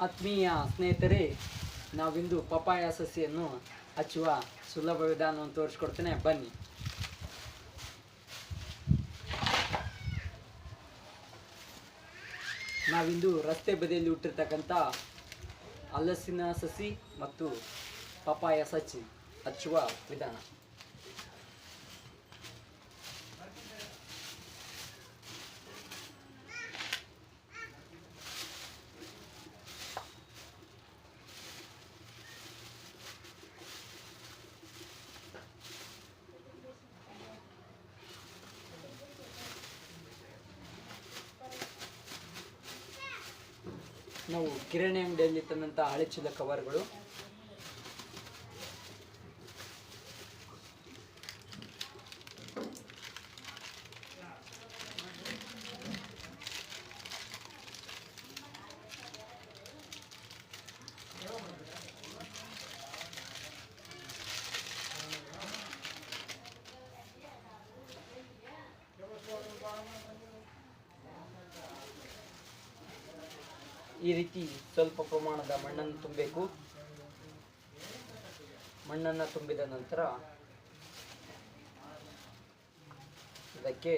ಆತ್ಮೀಯ ಸ್ನೇಹಿತರೇ, ನಾವಿಂದು ಪಪಾಯ ಸಸಿಯನ್ನು ಹಚ್ಚುವ ಸುಲಭ ವಿಧಾನವನ್ನು ತೋರಿಸ್ಕೊಡ್ತೇನೆ. ಬನ್ನಿ. ನಾವಿಂದು ರಸ್ತೆ ಬದಿಯಲ್ಲಿ ಹುಟ್ಟಿರ್ತಕ್ಕಂಥ ಹಲಸಿನ ಸಸಿ ಮತ್ತು ಪಪಾಯ ಸಸಿ ಹಚ್ಚುವ ವಿಧಾನ. ನಾವು ಕಿರಾಣಿ ಅಂಗಡಿಯಲ್ಲಿ ತಂದಂಥ ಹಳೆ ಚೀಲ ಕವರ್ಗಳು. ಈ ರೀತಿ ಸ್ವಲ್ಪ ಪ್ರಮಾಣದ ಮಣ್ಣನ್ನು ತುಂಬಬೇಕು. ಮಣ್ಣನ್ನು ತುಂಬಿದ ನಂತರ ಇದಕ್ಕೆ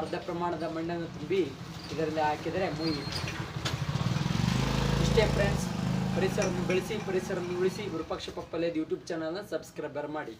ಅರ್ಧ ಪ್ರಮಾಣದ ಮಣ್ಣನ್ನು ತುಂಬಿ ಇದರಲ್ಲಿ ಹಾಕಿದರೆ ಮುಯಿ ಇಷ್ಟೇ ಫ್ರೆಂಡ್ಸ್ ಪರಿಸರವನ್ನು ಬೆಳೆಸಿ, ಪರಿಸರವನ್ನು ಉಳಿಸಿ ವಿರೂಪಾಕ್ಷ ಪಪ್ಪಲೇದು ಯೂಟ್ಯೂಬ್ ಚಾನಲ್ನ ಸಬ್ಸ್ಕ್ರೈಬರ್ ಮಾಡಿ.